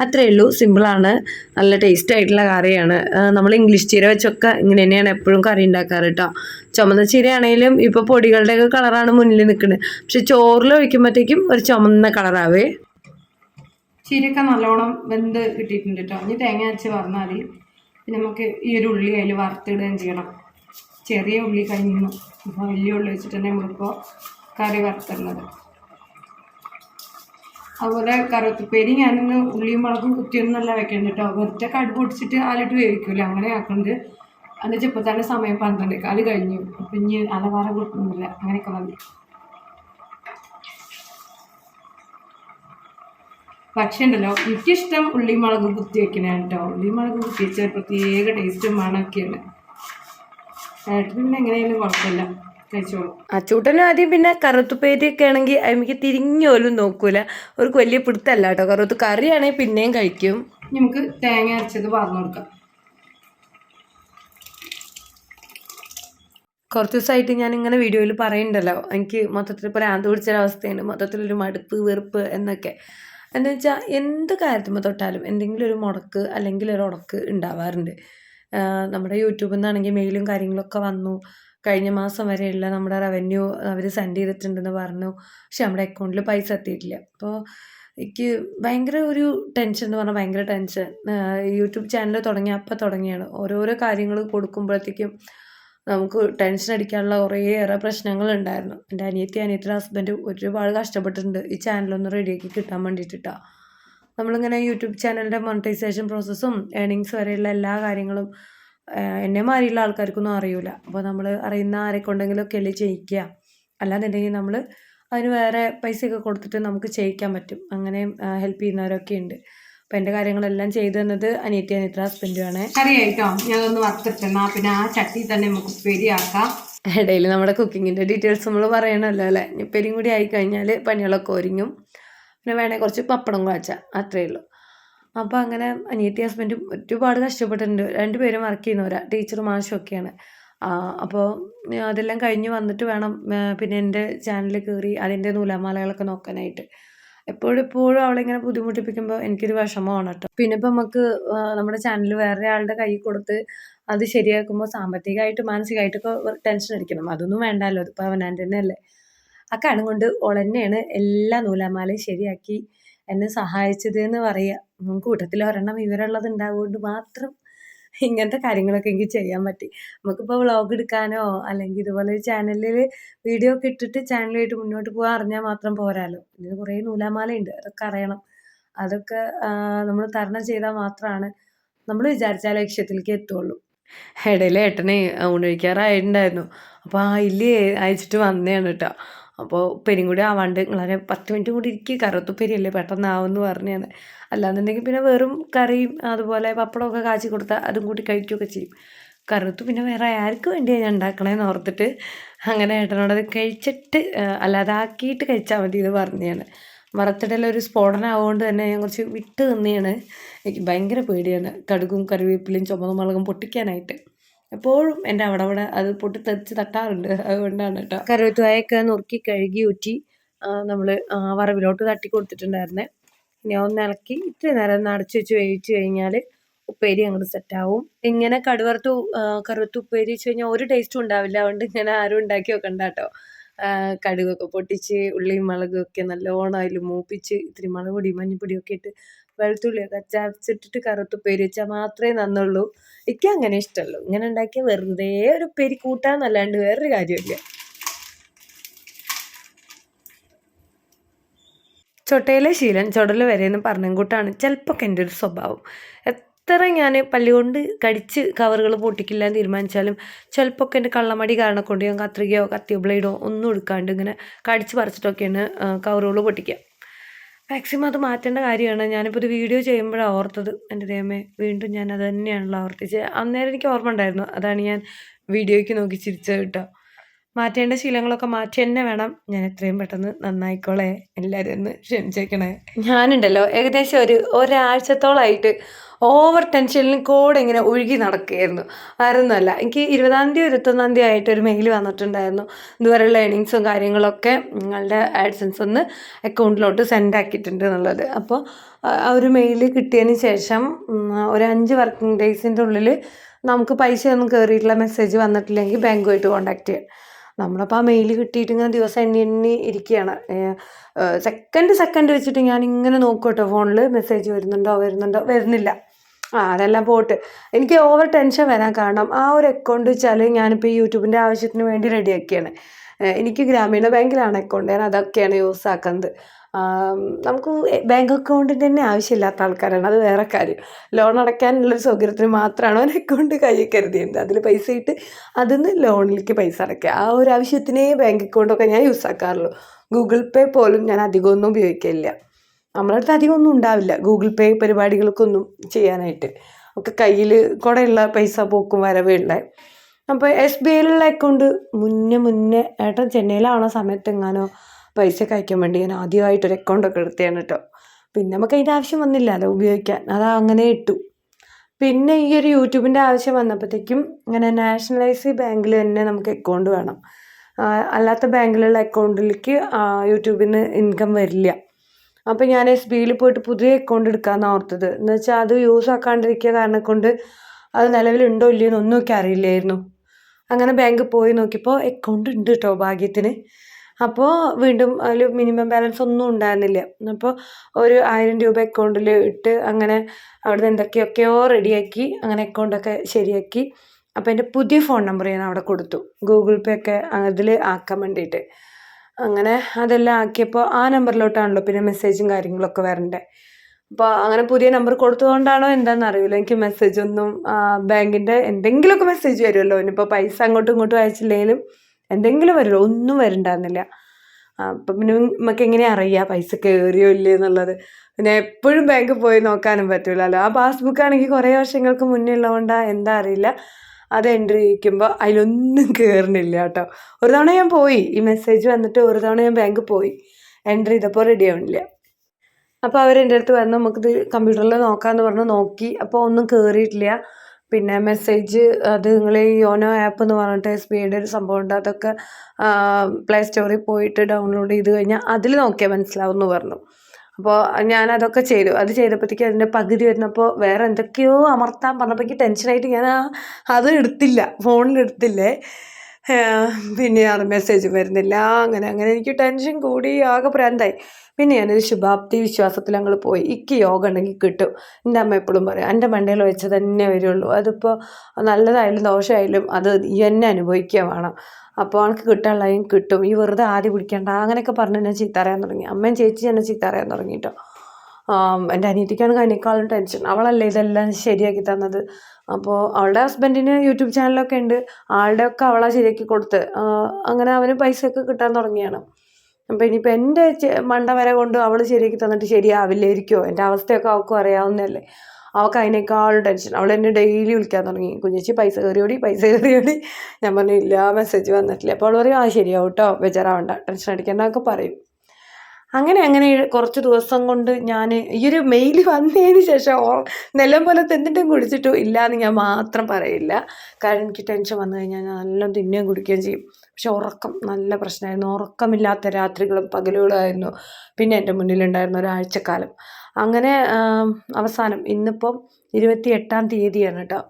[SPEAKER 1] അത്രയേ ഉള്ളൂ. സിമ്പിളാണ് നല്ല ടേസ്റ്റ് ആയിട്ടുള്ള കറിയാണ്. നമ്മൾ ഇംഗ്ലീഷ് ചീര വെച്ചൊക്കെ ഇങ്ങനെ തന്നെയാണ് എപ്പോഴും കറി ഉണ്ടാക്കാറ് കേട്ടോ ചുമന്ന ചീരയാണെങ്കിലും ഇപ്പോൾ പൊടികളുടെയൊക്കെ കളറാണ് മുന്നിൽ നിൽക്കുന്നത്. പക്ഷെ ചോറിൽ ഒഴിക്കുമ്പോഴത്തേക്കും ഒരു ചുമന്ന കളറാവേ. ചീരയൊക്കെ നല്ലോണം വെന്ത് കിട്ടിയിട്ടുണ്ട് കേട്ടോ ഇനി തേങ്ങ അരച്ച് വറന്നാൽ പിന്നെ നമുക്ക് ഈ ഒരു ഉള്ളി അതിൽ വറുത്തിടുകയും ചെയ്യണം. ചെറിയ ഉള്ളി കഴിഞ്ഞു. അപ്പോൾ വലിയ ഉള്ളി വെച്ചിട്ട് തന്നെ നമ്മളിപ്പോൾ കറി വറുത്തുള്ളത് അതുപോലെ കറുത്തുപ്പേരി ഞാനിന്ന് ഉള്ളിയും മുളകും കുത്തിയൊന്നല്ല വെക്കുന്നത് കേട്ടോ വെറുതെ കടു പൊടിച്ചിട്ട് ആലിട്ട് വേവിക്കൂല? അങ്ങനെ ആക്കുന്നുണ്ട് അതിന്റെ തന്നെ സമയം പന്ത്രണ്ട്. കാൽ കഴിഞ്ഞു. അപ്പം ഇനി അലവാറ കൂട്ടുന്നില്ല അങ്ങനെയൊക്കെ മതി പക്ഷേ ഉണ്ടല്ലോ എനിക്കിഷ്ടം ഉള്ളി മുളക് കുത്തി വെക്കണതാണ് കേട്ടോ ഉള്ളി മുളക് കുത്തി വെച്ചാൽ പ്രത്യേക ടേസ്റ്റും മണമൊക്കെയാണ്. ഏട്ടന് എങ്ങനെയായാലും കുഴപ്പമില്ല. അച്ചൂട്ടനും ആദ്യം പിന്നെ കറുത്തുപ്പേരിയൊക്കെ ആണെങ്കിൽ എനിക്ക് തിരിഞ്ഞു പോലും നോക്കൂല. ഒരു വലിയ പിടുത്തല്ല കേട്ടോ കറുത്ത് കറിയാണെങ്കിൽ പിന്നെയും കഴിക്കും. നമുക്ക് തേങ്ങ അരച്ചത് പറഞ്ഞു കൊടുക്കാം. കുറച്ച് ദിവസമായിട്ട് ഞാൻ ഇങ്ങനെ വീഡിയോയിൽ പറയുന്നുണ്ടല്ലോ എനിക്ക് മൊത്തത്തിൽ പ്രാന്ത് പിടിച്ചൊരവസ്ഥയുണ്ട് മൊത്തത്തിലൊരു മടുപ്പ് വെറുപ്പ് എന്നൊക്കെ. എന്ന് വെച്ചാൽ എന്ത് കാര്യത്തിൽ തൊട്ടാലും എന്തെങ്കിലും ഒരു മുടക്ക് അല്ലെങ്കിൽ ഒരു ഉടക്ക് ഉണ്ടാവാറുണ്ട്. നമ്മുടെ യൂട്യൂബിൽ നിന്നാണെങ്കിൽ മെയിലും കാര്യങ്ങളൊക്കെ വന്നു. കഴിഞ്ഞ മാസം വരെയുള്ള നമ്മുടെ റവന്യൂ അവർ സെൻഡ് ചെയ്തിട്ടുണ്ടെന്ന് പറഞ്ഞു. പക്ഷെ നമ്മുടെ അക്കൗണ്ടിൽ പൈസ എത്തിയിട്ടില്ല. അപ്പോൾ എനിക്ക് ഭയങ്കര ഒരു ടെൻഷൻ എന്ന് പറഞ്ഞാൽ ഭയങ്കര ടെൻഷൻ യൂട്യൂബ് ചാനൽ തുടങ്ങിയ അപ്പം തുടങ്ങിയാണ്. ഓരോരോ കാര്യങ്ങൾ കൊടുക്കുമ്പോഴത്തേക്കും നമുക്ക് ടെൻഷൻ അടിക്കാനുള്ള കുറേയേറെ പ്രശ്നങ്ങളുണ്ടായിരുന്നു എന്റെ അനിയത്തി അനിയത്തിയുടെ ഹസ്ബൻഡ് ഒരുപാട് കഷ്ടപ്പെട്ടിട്ടുണ്ട് ഈ ചാനലൊന്ന് റെഡിയാക്കി കിട്ടാൻ വേണ്ടിയിട്ടിട്ടാണ് നമ്മളിങ്ങനെ യൂട്യൂബ് ചാനലിന്റെ മോണിറ്റൈസേഷൻ പ്രോസസ്സും ഏണിങ്സ് വരെയുള്ള എല്ലാ കാര്യങ്ങളും എന്നെ മാറിയുള്ള ആൾക്കാർക്കൊന്നും അറിയില്ല അപ്പോൾ നമ്മൾ അറിയുന്ന ആരെ കൊണ്ടെങ്കിലുമൊക്കെ അല്ലേ ചെയ്യിക്കുക അല്ലാന്നുണ്ടെങ്കിൽ നമ്മൾ അതിന് വേറെ പൈസയൊക്കെ കൊടുത്തിട്ട് നമുക്ക് ചെയ്യിക്കാൻ പറ്റും. അങ്ങനെ ഹെൽപ്പ് ചെയ്യുന്നവരൊക്കെ ഉണ്ട്. അപ്പം എന്റെ കാര്യങ്ങളെല്ലാം ചെയ്തു തന്നത് അനിയത്തി അനിയത്തിയുടെ ഹസ്ബൻഡുമാണ്
[SPEAKER 2] അറിയായിട്ടോ ഞാനൊന്ന് വറുത്തിട്ടെന്നാ പിന്നെ ആ ചട്ടി തന്നെ നമുക്ക് ഉപ്പേരിയാക്കാം
[SPEAKER 1] ഇടയിൽ നമ്മുടെ കുക്കിങ്ങിന്റെ ഡീറ്റെയിൽസ് നമ്മൾ പറയണമല്ലോ അല്ലേ? ഇനിയിപ്പം കൂടി ആയി കഴിഞ്ഞാൽ പണികളൊക്കെ ഒരുങ്ങും. പിന്നെ വേണേൽ കുറച്ച് പപ്പടം കുഴച്ച. അത്രയേ ഉള്ളൂ. അപ്പോൾ അങ്ങനെ അനിയത്തി ഹസ്ബൻഡും ഒരുപാട് കഷ്ടപ്പെട്ടിട്ടുണ്ട്. രണ്ടുപേരും വർക്ക് ചെയ്യുന്നവരാ ടീച്ചറും മാഷും ഒക്കെയാണ്. അപ്പോൾ അതെല്ലാം കഴിഞ്ഞ് വന്നിട്ട് വേണം പിന്നെ എന്റെ ചാനലിൽ കയറി അതിന്റെ നൂലാമാലകളൊക്കെ നോക്കാനായിട്ട്. എപ്പോഴും എപ്പോഴും അവളിങ്ങനെ ബുദ്ധിമുട്ടിപ്പിക്കുമ്പോൾ എനിക്കൊരു വിഷമമാണ് കേട്ടോ. പിന്നെ ഇപ്പം നമുക്ക് നമ്മുടെ ചാനൽ വേറെ ആളുടെ കൈ കൊടുത്ത് അത് ശരിയാക്കുമ്പോൾ സാമ്പത്തികമായിട്ട് മാനസികമായിട്ടൊക്കെ ടെൻഷൻ അടിക്കണം. അതൊന്നും വേണ്ടല്ലോ. അതിപ്പോൾ അവനാൻ തന്നെ അല്ലേ ആ കണം കൊണ്ട് ഓൾ തന്നെയാണ് എല്ലാ നൂലാമാലയും ശരിയാക്കി എന്നെ സഹായിച്ചത് എന്ന് പറയുക. കൂട്ടത്തിൽ ഒരെണ്ണം വിവരമുള്ളത് ഉണ്ടാവുകൊണ്ട് മാത്രം ഇങ്ങനത്തെ കാര്യങ്ങളൊക്കെ എനിക്ക് ചെയ്യാൻ പറ്റി. നമുക്കിപ്പോൾ വ്ളോഗ് എടുക്കാനോ അല്ലെങ്കിൽ ഇതുപോലെ ഒരു ചാനലിൽ വീഡിയോ ഒക്കെ ഇട്ടിട്ട് ചാനലുമായിട്ട് മുന്നോട്ട് പോകാൻ അറിഞ്ഞാൽ മാത്രം പോരാലോ. ഇതിന് കുറേ നൂലാമാലയുണ്ട് അതൊക്കെ അറിയണം. അതൊക്കെ നമ്മൾ തരണം ചെയ്താൽ മാത്രമാണ് നമ്മൾ വിചാരിച്ച ലക്ഷ്യത്തിലേക്ക് എത്തുള്ളൂ. ഇടയിൽ ഏട്ടനെ ഊണൊഴിക്കാറായിട്ടുണ്ടായിരുന്നു. അപ്പോൾ ആ ഇല്ലേ അയച്ചിട്ട് വന്നതാണ് കേട്ടോ അപ്പോൾ പെരും കൂടി ആവാണ്ട് നിങ്ങളെ പത്ത് മിനിറ്റ് കൂടി ഇരിക്കുക കറുത്തുപ്പേരിയല്ലേ പെട്ടെന്നാവെന്ന് പറഞ്ഞാണ്. അല്ലാന്നുണ്ടെങ്കിൽ പിന്നെ വെറും കറിയും അതുപോലെ പപ്പടമൊക്കെ കാച്ചി കൊടുത്താൽ അതും കൂടി കഴിക്കുകയൊക്കെ ചെയ്യും. കറുത്തു പിന്നെ വേറെ ആർക്ക് വേണ്ടിയാണ് ഞാൻ ഉണ്ടാക്കണേന്ന് ഓർത്തിട്ട് അങ്ങനെ ഏട്ടനോടത് കഴിച്ചിട്ട് അല്ലാതാക്കിയിട്ട് കഴിച്ചാൽ മതി എന്ന് മറത്തിടയിലെ ഒരു സ്ഫോടനം ആവുകൊണ്ട് തന്നെ ഞാൻ കുറച്ച് വിട്ട് നിന്നെയാണ്. എനിക്ക് ഭയങ്കര പേടിയാണ് കടുകും കറിവേപ്പിലയും ചുമന്ന മുളകും പൊട്ടിക്കാനായിട്ട്. എപ്പോഴും എന്റെ അവിടെ അവിടെ അത് പൊട്ടി തെറിച്ച് തട്ടാറുണ്ട്. അതുകൊണ്ടാണ് കേട്ടോ. കറിവേത്തുവായൊക്കെ നുറുക്കി കഴുകി ഊറ്റി നമ്മൾ വറവിലോട്ട് തട്ടി കൊടുത്തിട്ടുണ്ടായിരുന്നേ ഇനി ഒന്ന് ഇളക്കി ഇത്തിരി നേരം ഒന്ന് അടച്ചു വെച്ച് വേവിച്ച് കഴിഞ്ഞാൽ ഉപ്പേരി അങ്ങോട്ട് സെറ്റാവും ഇങ്ങനെ കടുവറുത്ത് കറുവത്ത് ഉപ്പേരി വെച്ച് കഴിഞ്ഞാൽ ഒരു ടേസ്റ്റും ഉണ്ടാവില്ല. അതുകൊണ്ട് ഇങ്ങനെ ആരും ഉണ്ടാക്കി വെക്കണ്ട കേട്ടോ കടുകൊക്കെ പൊട്ടിച്ച് ഉള്ളിയും മുളകും ഒക്കെ നല്ലോണം അതിൽ മൂപ്പിച്ച് ഇത്തിരി മുളക് പൊടി മഞ്ഞപ്പൊടിയൊക്കെ ഇട്ട് വെളുത്തുള്ളിയൊക്കെ ചതച്ചിട്ടിട്ട് കറുത്ത് ഉപ്പേരി വെച്ചാൽ മാത്രമേ നന്നുള്ളൂ. എനിക്ക് അങ്ങനെ ഇഷ്ടമല്ലോ. ഇങ്ങനെ ഉണ്ടാക്കിയ വെറുതെ ഒരു ഉപ്പേരി കൂട്ടാന്നല്ലാണ്ട് വേറൊരു കാര്യമില്ല ചൊട്ടയിലെ ശീലൻ ചുടൽ വരെയെന്ന് പറഞ്ഞുകൂട്ടാണ് ചിലപ്പോൾ എന്റെ ഒരു സ്വഭാവം. എത്ര ഞാൻ പല്ലുകൊണ്ട് കടിച്ച് കവറുകൾ പൊട്ടിക്കില്ല എന്ന് തീരുമാനിച്ചാലും ചിലപ്പോൾ എന്റെ കള്ളമടി കാരണം കൊണ്ട് ഞാൻ കത്രികയോ കത്തിയോ ബ്ലേഡോ ഒന്നും എടുക്കാണ്ട് ഇങ്ങനെ കടിച്ച് പറിച്ചിട്ടൊക്കെയാണ് കവറുകൾ പൊട്ടിക്കുക മാക്സിമം അത് മാറ്റേണ്ട കാര്യമാണ്. ഞാനിപ്പോൾ ഒരു വീഡിയോ ചെയ്യുമ്പോഴാണ് ഓർത്തത്. എന്റെ ദൈവമേ വീണ്ടും ഞാൻ അത് തന്നെയാണല്ലോ ആവർത്തിച്ച് അന്നേരം എനിക്ക് ഓർമ്മ ഉണ്ടായിരുന്നു. അതാണ് ഞാൻ വീഡിയോയ്ക്ക് നോക്കി ചിരിച്ചത് കേട്ടോ. മാറ്റേണ്ട ശീലങ്ങളൊക്കെ മാറ്റി തന്നെ വേണം. ഞാൻ എത്രയും പെട്ടെന്ന് നന്നായിക്കോളെ. എല്ലാവരും ഒന്ന് ക്ഷമിച്ചേക്കണേ. ഞാനുണ്ടല്ലോ ഏകദേശം ഒരു ഒരാഴ്ചത്തോളമായിട്ട് ഓവർ ടെൻഷനിൽ കൂടെ ഇങ്ങനെ ഒഴുകി നടക്കുകയായിരുന്നു. വേറൊന്നുമല്ല എനിക്ക് ഇരുപതാം തീയതി ഇരുപത്തൊന്നാം തീയതി ആയിട്ട് ഒരു മെയിൽ വന്നിട്ടുണ്ടായിരുന്നു. ഇതുവരെയുള്ള ഏണിങ്സും കാര്യങ്ങളൊക്കെ നിങ്ങളുടെ ആഡ്സൻസ് ഒന്ന് അക്കൗണ്ടിലോട്ട് സെൻഡ് ആക്കിയിട്ടുണ്ട് എന്നുള്ളത്. അപ്പോൾ ആ ഒരു മെയിൽ കിട്ടിയതിന് ശേഷം ഒരു അഞ്ച് വർക്കിംഗ് ഡേയ്സിന്റെ ഉള്ളിൽ നമുക്ക് പൈസ ഒന്നും കയറിയിട്ടുള്ള മെസ്സേജ് വന്നിട്ടില്ലെങ്കിൽ ബാങ്കുമായിട്ട് കോൺടാക്ട് ചെയ്യാം. നമ്മളപ്പോൾ ആ മെയിൽ കിട്ടിയിട്ട് ഇങ്ങനെ ദിവസം എണ്ണി എണ്ണി ഇരിക്കുകയാണ് സെക്കൻഡ് സെക്കൻഡ് വെച്ചിട്ട് ഞാൻ ഇങ്ങനെ നോക്കും കേട്ടോ ഫോണിൽ മെസ്സേജ് വരുന്നുണ്ടോ വരുന്നുണ്ടോ വരുന്നില്ല. ആ അതെല്ലാം പോട്ട്. എനിക്ക് ഓവർ ടെൻഷൻ വരാൻ കാരണം ആ ഒരു അക്കൗണ്ട് വെച്ചാൽ ഞാനിപ്പോൾ ഈ യൂട്യൂബിന്റെ ആവശ്യത്തിന് വേണ്ടി റെഡിയാക്കിയാണ് എനിക്ക് ഗ്രാമീണ ബാങ്കിലാണ് അക്കൗണ്ട് ഞാൻ അതൊക്കെയാണ് യൂസ് ആക്കുന്നത്. നമുക്ക് ബാങ്ക് അക്കൗണ്ടിന്റെ തന്നെ ആവശ്യമില്ലാത്ത ആൾക്കാരാണ്. അത് വേറെ കാര്യം. ലോൺ അടയ്ക്കാനുള്ളൊരു സൗകര്യത്തിന് മാത്രമാണ് അവൻ അക്കൗണ്ട് കയ്യിൽ കരുതിയത് അതിൽ പൈസ ഇട്ട് അതിൽ നിന്ന് ലോണിലേക്ക് പൈസ അടയ്ക്കുക. ആ ഒരു ആവശ്യത്തിനേ ബാങ്ക് അക്കൗണ്ടൊക്കെ ഞാൻ യൂസ് ആക്കാറുള്ളൂ. ഗൂഗിൾ പേ പോലും ഞാൻ അധികമൊന്നും ഉപയോഗിക്കില്ല നമ്മുടെ അടുത്ത് അധികം ഒന്നും ഉണ്ടാവില്ല. ഗൂഗിൾ പേ പരിപാടികൾക്കൊന്നും ചെയ്യാനായിട്ട്. ഒക്കെ കയ്യിൽ കൂടെ പൈസ പോക്കും വരവേ ഉള്ളത് അപ്പോൾ എസ് ബി ഐയിലുള്ള അക്കൗണ്ട് മുന്നേ മുന്നേ ഏട്ടൻ ചെന്നൈയിലാവണ സമയത്ത് എങ്ങാനോ പൈസ അയക്കാൻ വേണ്ടി ഞാൻ ആദ്യമായിട്ടൊരു അക്കൗണ്ടൊക്കെ എടുത്തതാണ് കേട്ടോ പിന്നെ നമുക്ക് അതിന്റെ ആവശ്യം വന്നില്ലല്ലോ ഉപയോഗിക്കാൻ. അത് അങ്ങനെ ഇട്ടു. പിന്നെ ഈ ഒരു യൂട്യൂബിന്റെ ആവശ്യം വന്നപ്പോഴത്തേക്കും ഇങ്ങനെ നാഷണലൈസ് ബാങ്കിൽ തന്നെ നമുക്ക് അക്കൗണ്ട് വേണം. അല്ലാത്ത ബാങ്കിലുള്ള അക്കൗണ്ടിലേക്ക് യൂട്യൂബിൽ നിന്ന് ഇൻകം വരില്ല. അപ്പോൾ ഞാൻ എസ് ബിയിൽ പോയിട്ട് പുതിയ അക്കൗണ്ട് എടുക്കാമെന്നാണ് ഓർത്തത്. എന്ന് വെച്ചാൽ അത് യൂസ് ആക്കാണ്ടിരിക്കുക കാരണം കൊണ്ട് അത് നിലവിലുണ്ടോ ഇല്ലയോ എന്നൊന്നും ഒക്കെ അറിയില്ലായിരുന്നു അങ്ങനെ ബാങ്കിൽ പോയി നോക്കിയപ്പോൾ അക്കൗണ്ട് ഉണ്ട് കേട്ടോ ഭാഗ്യത്തിന്. അപ്പോൾ വീണ്ടും അതിൽ മിനിമം ബാലൻസ് ഒന്നും ഉണ്ടായിരുന്നില്ല. അപ്പോൾ ഒരു ആയിരം രൂപ അക്കൗണ്ടിൽ ഇട്ട് അങ്ങനെ അവിടുന്ന് എന്തൊക്കെയൊക്കെയോ റെഡിയാക്കി അങ്ങനെ അക്കൗണ്ടൊക്കെ ശരിയാക്കി. അപ്പോൾ എന്റെ പുതിയ ഫോൺ നമ്പർ ഞാൻ അവിടെ കൊടുത്തു. ഗൂഗിൾ പേ ഒക്കെ അതിൽ ആക്കാൻ വേണ്ടിയിട്ട്. അങ്ങനെ അതെല്ലാം ആക്കിയപ്പോൾ ആ നമ്പറിലോട്ടാണല്ലോ പിന്നെ മെസ്സേജും കാര്യങ്ങളൊക്കെ വരണ്ടേ. അപ്പോൾ അങ്ങനെ പുതിയ നമ്പർ കൊടുത്തതുകൊണ്ടാണോ എന്താണെന്ന് അറിയില്ല. എനിക്ക് മെസ്സേജ് ഒന്നും ബാങ്കിന്റെ എന്തെങ്കിലുമൊക്കെ മെസ്സേജ് വരുമല്ലോ. ഇനിയിപ്പോൾ പൈസ അങ്ങോട്ടും ഇങ്ങോട്ടും അയച്ചില്ലെങ്കിലും എന്തെങ്കിലും വരില്ല ഒന്നും വരണ്ടായിരുന്നില്ല. അപ്പം പിന്നെ നമുക്ക് എങ്ങനെയാ അറിയുക പൈസ കയറിയോ ഇല്ലേ എന്നുള്ളത്. പിന്നെ എപ്പോഴും ബാങ്കിൽ പോയി നോക്കാനും പറ്റില്ലല്ലോ ആ പാസ്ബുക്ക് ആണെങ്കിൽ കുറേ വർഷങ്ങൾക്ക് മുന്നേ ഉള്ളതുകൊണ്ടാണ് എന്താ അറിയില്ല. അത് എൻട്രി ചെയ്യിക്കുമ്പോൾ അതിലൊന്നും കയറണില്ല കേട്ടോ. ഒരു തവണ ഞാൻ പോയി. ഈ മെസ്സേജ് വന്നിട്ട് ഒരു തവണ ഞാൻ ബാങ്കിൽ പോയി. എൻട്രി ചെയ്തപ്പോൾ റെഡി ആവണില്ല. അപ്പോൾ അവരെന്റെ അടുത്ത് വന്ന് നമുക്കിത് കമ്പ്യൂട്ടറിൽ നോക്കാമെന്ന് പറഞ്ഞ് നോക്കി. അപ്പോൾ ഒന്നും കയറിയിട്ടില്ല പിന്നെ മെസ്സേജ് അത് നിങ്ങൾ യോനോ ആപ്പ് എന്ന് പറഞ്ഞിട്ട് എസ് ബി ഐയുടെ ഒരു സംഭവം ഉണ്ട്. അതൊക്കെ പ്ലേ സ്റ്റോറിൽ പോയിട്ട് ഡൗൺലോഡ് ചെയ്ത് കഴിഞ്ഞാൽ അതിൽ നോക്കിയാൽ മനസ്സിലാവും എന്ന് പറഞ്ഞു. അപ്പോൾ ഞാൻ അതൊക്കെ ചെയ്തു. അത് ചെയ്തപ്പോഴത്തേക്ക് അതിന്റെ പകുതി വരുന്നപ്പോൾ വേറെ എന്തൊക്കെയോ അമർത്താൻ പറഞ്ഞപ്പോഴേക്ക് ടെൻഷനായിട്ട് ഞാൻ ആ അത് എടുത്തില്ല. ഫോണിൽ എടുത്തില്ലേ? പിന്നെ ആ മെസ്സേജ് വരുന്നില്ല. അങ്ങനെ അങ്ങനെ എനിക്ക് ടെൻഷൻ കൂടി ആകെ പ്രാന്തായി പിന്നെ ഞാനൊരു ശുഭാപ്തി വിശ്വാസത്തിൽ ഞങ്ങൾ പോയി. ഇക്ക് യോഗ ഉണ്ടെങ്കിൽ കിട്ടും. എന്റെ അമ്മ എപ്പോഴും പറയും എന്റെ മണ്ടയിൽ വെച്ച് തന്നെ വരുള്ളൂ. അതിപ്പോൾ നല്ലതായാലും ദോഷമായാലും അത് എന്നെ അനുഭവിക്കുക വേണം. അപ്പോൾ അവൾക്ക് കിട്ടാനുള്ളതും കിട്ടും. ഈ വെറുതെ ആദ്യം പിടിക്കണ്ട. അങ്ങനെയൊക്കെ പറഞ്ഞ് എന്നെ ചീത്ത അറിയാൻ തുടങ്ങി. അമ്മയും ചേച്ചി എന്നെ ചീത്ത അറിയാൻ തുടങ്ങി കേട്ടോ എന്റെ അനിയത്തിക്കാണെങ്കിൽ അതിനേക്കാളും ടെൻഷൻ അവളല്ലേ ഇതെല്ലാം ശരിയാക്കി തന്നത്? അപ്പോൾ അവളുടെ ഹസ്ബൻഡിന് യൂട്യൂബ് ചാനലൊക്കെ ഉണ്ട്. ആളുടെ ഒക്കെ അവളാ ശരിയാക്കി കൊടുത്ത്. അങ്ങനെ അവന് പൈസയൊക്കെ കിട്ടാൻ തുടങ്ങിയാണ്. അപ്പോൾ ഇനിയിപ്പോൾ എന്റെ മണ്ട വരെ കൊണ്ട് അവൾ ശരിയാക്കി തന്നിട്ട് ശരിയാവില്ലായിരിക്കുമോ എന്റെ അവസ്ഥയൊക്കെ അവൾക്കും അറിയാവുന്നതല്ലേ. അവൾക്ക് അതിനേക്കാളും ടെൻഷൻ അവൾ എന്നെ ഡെയിലി വിളിക്കാൻ തുടങ്ങി. കുഞ്ഞേച്ചി പൈസ കയറിയോടി പൈസ കയറിയോടി. ഞാൻ പറഞ്ഞു ഇല്ല മെസ്സേജ് വന്നിട്ടില്ല. അപ്പോൾ അവൾ പറയും ആ ശരിയാവും കേട്ടോ ബേജാറാവണ്ട. ടെൻഷൻ അടിക്കേണ്ടതൊക്കെ പറയും. അങ്ങനെ അങ്ങനെ കുറച്ച് ദിവസം കൊണ്ട് ഞാൻ ഈ ഒരു മെയിൽ വന്നതിന് ശേഷം നിലം പോലെ എന്തിന്റെയും കുടിച്ചിട്ടും ഇല്ല എന്ന് ഞാൻ മാത്രം പറയില്ല. കാരണം എനിക്ക് ടെൻഷൻ വന്നു കഴിഞ്ഞാൽ ഞാൻ നല്ല തിന്നുകയും കുടിക്കുകയും ചെയ്യും. പക്ഷെ ഉറക്കം നല്ല പ്രശ്നമായിരുന്നു. ഉറക്കമില്ലാത്ത രാത്രികളും പകലുകളായിരുന്നു. പിന്നെ എന്റെ മുന്നിലുണ്ടായിരുന്ന ഒരാഴ്ചക്കാലം. അങ്ങനെ അവസാനം ഇന്നിപ്പം ഇരുപത്തി എട്ടാം തീയതിയാണ് കേട്ടോ.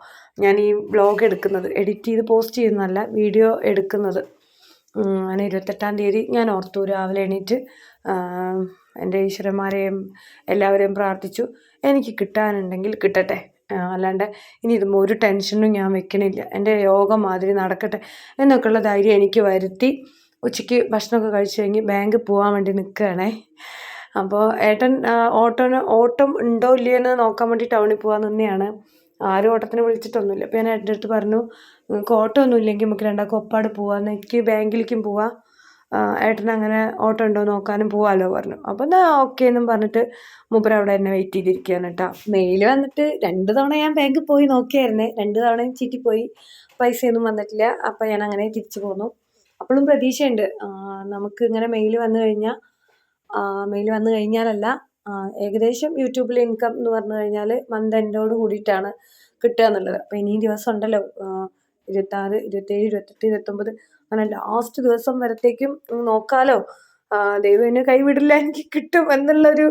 [SPEAKER 1] ഞാൻ ഈ വ്ളോഗ് എടുക്കുന്നത്. എഡിറ്റ് ചെയ്ത് പോസ്റ്റ് ചെയ്യുന്നതല്ല വീഡിയോ എടുക്കുന്നത്. അങ്ങനെ ഇരുപത്തെട്ടാം തീയതി ഞാൻ ഓർത്തു രാവിലെ എണീറ്റ് എന്റെ ഈശ്വരന്മാരെയും എല്ലാവരെയും പ്രാർത്ഥിച്ചു. എനിക്ക് കിട്ടാനുണ്ടെങ്കിൽ കിട്ടട്ടെ. അല്ലാണ്ട് ഇനി ഇതുമ്പോൾ ഒരു ടെൻഷനും ഞാൻ വെക്കണില്ല. എന്റെ യോഗം മാതിരി നടക്കട്ടെ എന്നൊക്കെയുള്ള ധൈര്യം എനിക്ക് വരുത്തി ഉച്ചയ്ക്ക് ഭക്ഷണമൊക്കെ കഴിച്ചു കഴിഞ്ഞ് ബാങ്കിൽ പോകാൻ വേണ്ടി നിൽക്കുകയാണേ. അപ്പോൾ ഏട്ടൻ ഓട്ടോ ഓട്ടോന് ഓട്ടം ഉണ്ടോ ഇല്ലയോ എന്ന് നോക്കാൻ വേണ്ടി ടൗണിൽ പോകാൻ തന്നെയാണ് ആരും ഓട്ടത്തിന് വിളിച്ചിട്ടൊന്നുമില്ല. അപ്പോൾ ഞാൻ എന്റെ അടുത്ത് പറഞ്ഞു നിങ്ങൾക്ക് ഓട്ടോ ഒന്നും ഇല്ലെങ്കിൽ നമുക്ക് രണ്ടാൾക്കും ഒപ്പാട് പോവാം. എനിക്ക് ബാങ്കിലേക്കും പോവാം. ഏട്ടൻ അങ്ങനെ ഓട്ടോ ഉണ്ടോ നോക്കാനും പോവാമല്ലോ പറഞ്ഞു. അപ്പോൾ എന്നാ ഓക്കെ എന്നും പറഞ്ഞിട്ട് മൂപ്പർ അവിടെ എന്നെ വെയിറ്റ് ചെയ്തിരിക്കുകയാണ് കേട്ടോ. മെയിൽ വന്നിട്ട് രണ്ട് തവണ ഞാൻ ബാങ്കിൽ പോയി നോക്കിയായിരുന്നേ. രണ്ട് തവണയും ചീറ്റിപ്പോയി. പൈസയൊന്നും വന്നിട്ടില്ല. അപ്പോൾ ഞാൻ അങ്ങനെ തിരിച്ചു പോന്നു. അപ്പോഴും പ്രതീക്ഷയുണ്ട്. നമുക്ക് ഇങ്ങനെ മെയിൽ വന്നു കഴിഞ്ഞാൽ മെയിൽ വന്നു കഴിഞ്ഞാലല്ല ഏകദേശം യൂട്യൂബിൽ ഇൻകം എന്ന് പറഞ്ഞു കഴിഞ്ഞാൽ മന്ത് എൻഡോട് കൂടിയിട്ടാണ് കിട്ടുക എന്നുള്ളത്. അപ്പോൾ ഇനിയും ദിവസം ഉണ്ടല്ലോ ആ, ഇരുപത്താറ് ഇരുപത്തേഴ് ഇരുപത്തെട്ട് ഇരുപത്തൊമ്പത് അങ്ങനെ ലാസ്റ്റ് ദിവസം വരത്തേക്കും നോക്കാലോ. ദൈവം എന്നെ കൈവിടില്ല എനിക്ക് കിട്ടും എന്നുള്ളൊരു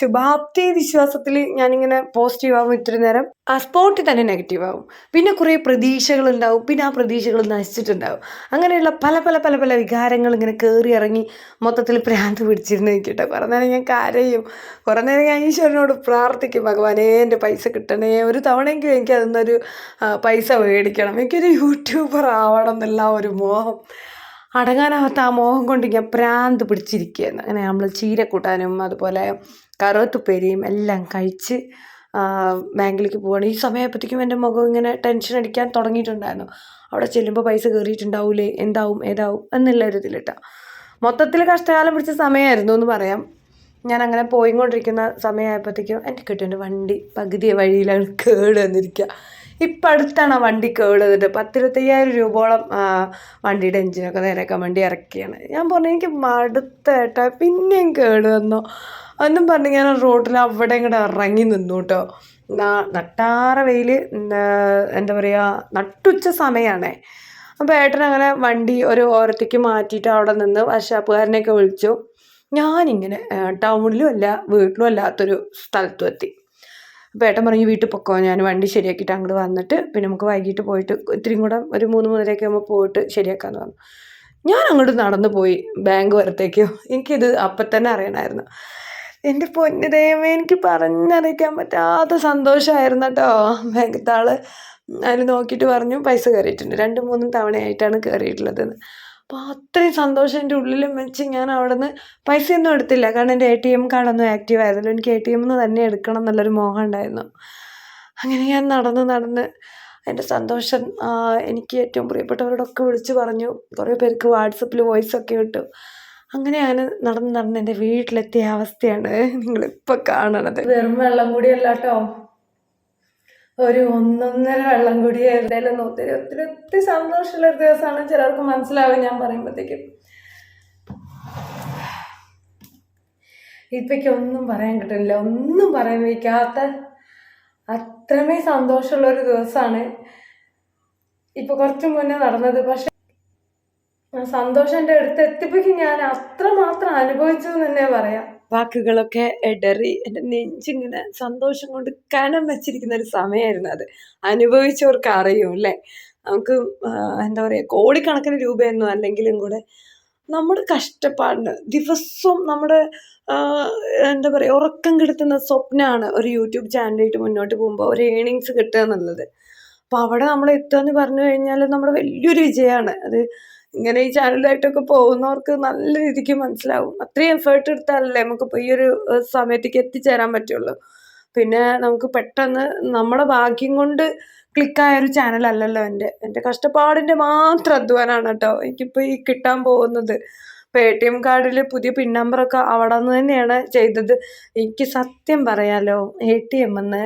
[SPEAKER 1] ശുഭാപ്തി വിശ്വാസത്തിൽ ഞാനിങ്ങനെ പോസിറ്റീവ് ആവും ഇത്ര നേരം. ആ സ്പോട്ടിൽ തന്നെ നെഗറ്റീവ് ആവും. പിന്നെ കുറേ പ്രതീക്ഷകളുണ്ടാവും പിന്നെ ആ പ്രതീക്ഷകൾ നശിച്ചിട്ടുണ്ടാവും. അങ്ങനെയുള്ള പല പല പല പല വികാരങ്ങൾ ഇങ്ങനെ കയറി ഇറങ്ങി മൊത്തത്തിൽ ഭ്രാന്ത് പിടിച്ചിരുന്ന് നിൽക്കട്ടെ. കുറേ നേരം ഞാൻ കരയും. കുറേ നേരം ഞാൻ ഈശ്വരനോട് പ്രാർത്ഥിക്കും. ഭഗവാനേ എന്റെ പൈസ കിട്ടണേ. ഒരു തവണയെങ്കിലും എനിക്ക് അതിൽ നിന്നൊരു പൈസ മേടിക്കണം. എനിക്കൊരു യൂട്യൂബർ ആവണം എന്നുള്ള ഒരു മോഹം. അടങ്ങാനാവാത്ത ആ മോഹം കൊണ്ട് ഞാൻ പ്രാന്ത് പിടിച്ചിരിക്കുകയെന്ന് അങ്ങനെ നമ്മൾ ചീര കൂട്ടാനും അതുപോലെ കറുവത്തുപ്പേരിയും എല്ലാം കഴിച്ച് ബാങ്കിലേക്ക് പോവാണ്. ഈ സമയപ്പോഴത്തേക്കും എന്റെ മുഖം ഇങ്ങനെ ടെൻഷൻ അടിക്കാൻ തുടങ്ങിയിട്ടുണ്ടായിരുന്നു. അവിടെ ചെല്ലുമ്പോൾ പൈസ കയറിയിട്ടുണ്ടാവൂലേ എന്താവും? ഏതാവും? എന്നുള്ള ഒരു ഇതിലിട്ട. മൊത്തത്തിൽ കഷ്ടകാലം പിടിച്ച സമയമായിരുന്നു എന്ന് പറയാം. ഞാൻ അങ്ങനെ പോയിക്കൊണ്ടിരിക്കുന്ന സമയമായപ്പോഴത്തേക്കും എന്റെ കിട്ടുന്ന വണ്ടി പകുതി വഴിയിലാണ് കേട് വന്നിരിക്കുക. ഇപ്പം അടുത്താണ് ആ വണ്ടി കേടുന്നത് പത്തിരുപത്തയ്യായിരം രൂപയോളം വണ്ടിയുടെ എഞ്ചിനൊക്കെ നേരെയൊക്കെ വണ്ടി ഇറക്കിയാണ്. ഞാൻ പറഞ്ഞു എനിക്ക് മടുത്തേട്ടാ പിന്നെയും കേട് വന്നോ. എന്നും പറഞ്ഞ് ഞാൻ റോഡിൽ അവിടെ ഇങ്ങോട്ട് ഇറങ്ങി നിന്നു കേട്ടോ നട്ടാറ വെയിൽ എന്താ പറയുക നട്ടുച്ച സമയമാണേ അപ്പോൾ ഏട്ടൻ അങ്ങനെ വണ്ടി ഒരു ഓരത്തേക്ക് മാറ്റിയിട്ട് അവിടെ നിന്ന് വർഷാപ്പുകാരനെയൊക്കെ വിളിച്ചു. ഞാനിങ്ങനെ ടൗണിലും അല്ല വീട്ടിലും അല്ലാത്തൊരു സ്ഥലത്തും എത്തി. അപ്പോൾ ഏട്ടൻ പറഞ്ഞു വീട്ടിൽ പൊക്കോ ഞാൻ വണ്ടി ശരിയാക്കിയിട്ട് അങ്ങോട്ട് വന്നിട്ട് പിന്നെ നമുക്ക് വൈകിട്ട് പോയിട്ട് ഇത്തിരിയും കൂടെ ഒരു മൂന്ന് മൂന്നരയൊക്കെ ആകുമ്പോൾ പോയിട്ട് ശരിയാക്കാമെന്ന് പറഞ്ഞു. ഞാൻ അങ്ങോട്ട് നടന്നു പോയി ബാങ്ക് വരത്തേക്കോ. എനിക്കിത് അപ്പം തന്നെ അറിയണമായിരുന്നു എന്റെ പൊന്നു എനിക്ക് പറഞ്ഞറിയിക്കാൻ പറ്റാത്ത സന്തോഷമായിരുന്നു കേട്ടോ ബാങ്കത്തെ അതിൽ നോക്കിയിട്ട് പറഞ്ഞു പൈസ കയറിയിട്ടുണ്ട്. രണ്ട് മൂന്നും തവണയായിട്ടാണ് കയറിയിട്ടുള്ളത് അപ്പോൾ അത്രയും സന്തോഷം എന്റെ ഉള്ളിലും വെച്ച് ഞാൻ അവിടുന്ന് പൈസയൊന്നും എടുത്തില്ല. കാരണം എന്റെ എ ടി എം കാർഡൊന്നും ആക്റ്റീവ് ആയതല്ലോ എനിക്ക് എ ടി എം നിന്ന് തന്നെ എടുക്കണം എന്നുള്ളൊരു മോഹം ഉണ്ടായിരുന്നു. അങ്ങനെ ഞാൻ നടന്ന് നടന്ന് എന്റെ സന്തോഷം എനിക്ക് ഏറ്റവും പ്രിയപ്പെട്ടവരോടൊക്കെ വിളിച്ച് പറഞ്ഞു. കുറേ പേർക്ക് വാട്സപ്പിൽ വോയിസ് ഒക്കെ ഇട്ടു. അങ്ങനെ ഞാൻ നടന്ന് നടന്ന് എന്റെ വീട്ടിലെത്തിയ അവസ്ഥയാണ് നിങ്ങളിപ്പോൾ കാണണത്. വെറും വെള്ളം കൂടിയല്ല കേട്ടോ ഒരു ഒന്നൊന്നര വെള്ളം കൂടി എന്തായാലും ഒത്തിരി ഒത്തിരി ഒത്തിരി സന്തോഷമുള്ള ഒരു ദിവസമാണ്. ചിലർക്ക് മനസ്സിലാവും ഞാൻ പറയുമ്പോഴത്തേക്കും ഇപ്പയ്ക്ക് ഒന്നും പറയാൻ കിട്ടുന്നില്ല. ഒന്നും പറയാൻ വയ്ക്കാത്ത അത്രമേ സന്തോഷമുള്ള ഒരു ദിവസമാണ്. ഇപ്പൊ കുറച്ചു മുന്നേ നടന്നത്. പക്ഷെ സന്തോഷം എന്റെ അടുത്ത് എത്തിപ്പിക്കും ഞാൻ അത്രമാത്രം അനുഭവിച്ചു എന്ന് തന്നെ പറയാം. വാക്കുകളൊക്കെ ഇടറി എന്റെ നെഞ്ചിങ്ങനെ സന്തോഷം കൊണ്ട് കനം വെച്ചിരിക്കുന്ന ഒരു സമയമായിരുന്നു അത്. അനുഭവിച്ചവർക്ക് അറിയും അല്ലേ? നമുക്ക് എന്താ പറയുക കോടിക്കണക്കിന് രൂപയൊന്നും അല്ലെങ്കിലും കൂടെ നമ്മുടെ കഷ്ടപ്പാടിന് ദിവസവും നമ്മുടെ എന്താ പറയുക ഉറക്കം കെടുത്തുന്ന സ്വപ്നമാണ് ഒരു യൂട്യൂബ് ചാനലായിട്ട് മുന്നോട്ട് പോകുമ്പോൾ ഒരു ഏണിങ്സ് കിട്ടുക എന്നുള്ളത്. അപ്പോൾ അവിടെ നമ്മൾ എത്തുക എന്ന് പറഞ്ഞു കഴിഞ്ഞാൽ നമ്മുടെ വലിയൊരു വിജയമാണ്. അത് ഇങ്ങനെ ഈ ചാനലായിട്ടൊക്കെ പോകുന്നവർക്ക് നല്ല രീതിക്ക് മനസ്സിലാവും. അത്രയും എഫേർട്ട് എടുത്താലല്ലേ നമുക്കിപ്പോൾ ഈ ഒരു സമയത്തേക്ക് എത്തിച്ചേരാൻ പറ്റുള്ളൂ. പിന്നെ നമുക്ക് പെട്ടെന്ന് നമ്മുടെ ഭാഗ്യം കൊണ്ട് ക്ലിക്കായ ഒരു ചാനലല്ലല്ലോ എന്റെ. എന്റെ കഷ്ടപ്പാടിന്റെ മാത്രം അധ്വാനമാണ് കേട്ടോ. എനിക്കിപ്പോൾ ഈ കിട്ടാൻ പോകുന്നത്. ഇപ്പോൾ എ ടി എം കാർഡിൽ പുതിയ പിൻ നമ്പറൊക്കെ അവിടെ നിന്ന് തന്നെയാണ് ചെയ്തത്. എനിക്ക് സത്യം പറയാലോ എ ടി എമ്മിന്ന്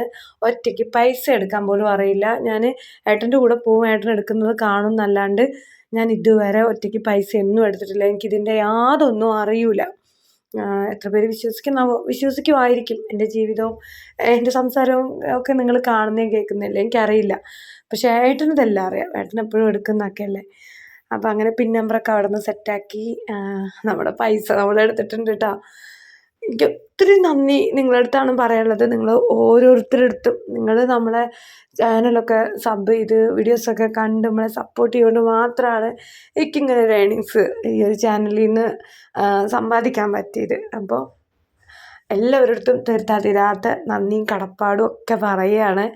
[SPEAKER 1] ഒറ്റയ്ക്ക് പൈസ എടുക്കാൻ പോലും അറിയില്ല. ഞാൻ ഏട്ടന്റെ കൂടെ പോവും ഏട്ടൻ എടുക്കുന്നത് കാണും എന്നല്ലാണ്ട് ഞാൻ ഇതുവരെ ഒറ്റയ്ക്ക് പൈസ ഒന്നും എടുത്തിട്ടില്ല. എനിക്കിതിന്റെ യാതൊന്നും അറിയൂല. എത്ര പേര് വിശ്വസിക്കുന്നാവോ വിശ്വസിക്കുമായിരിക്കും എന്റെ ജീവിതവും എന്റെ സംസാരവും ഒക്കെ നിങ്ങൾ കാണുന്നേ കേൾക്കുന്നില്ലേ എനിക്കറിയില്ല. പക്ഷേ ഏട്ടന് ഇതെല്ലാം അറിയാം. ഏട്ടൻ എപ്പോഴും എടുക്കുന്നൊക്കെ അല്ലേ അപ്പം അങ്ങനെ പിൻ നമ്പറൊക്കെ അവിടെ നിന്ന് സെറ്റാക്കി നമ്മുടെ പൈസ നമ്മൾ എടുത്തിട്ടുണ്ട് കേട്ടോ എനിക്ക് ഒത്തിരി നന്ദി നിങ്ങളുടെ അടുത്താണ് പറയാനുള്ളത്. നിങ്ങൾ ഓരോരുത്തരടുത്തും നിങ്ങൾ നമ്മളെ ചാനലൊക്കെ സബ് ചെയ്ത് വീഡിയോസൊക്കെ കണ്ട് നമ്മളെ സപ്പോർട്ട് ചെയ്തുകൊണ്ട് മാത്രമാണ് എനിക്കിങ്ങനെ ഒരു ഏണിങ്സ് ഈ ഒരു ചാനലിൽ നിന്ന് സമ്പാദിക്കാൻ പറ്റിയത്. അപ്പോൾ എല്ലാവരടുത്തും തീർത്താ തീരാത്ത നന്ദിയും കടപ്പാടും ഒക്കെ പറയുകയാണ്.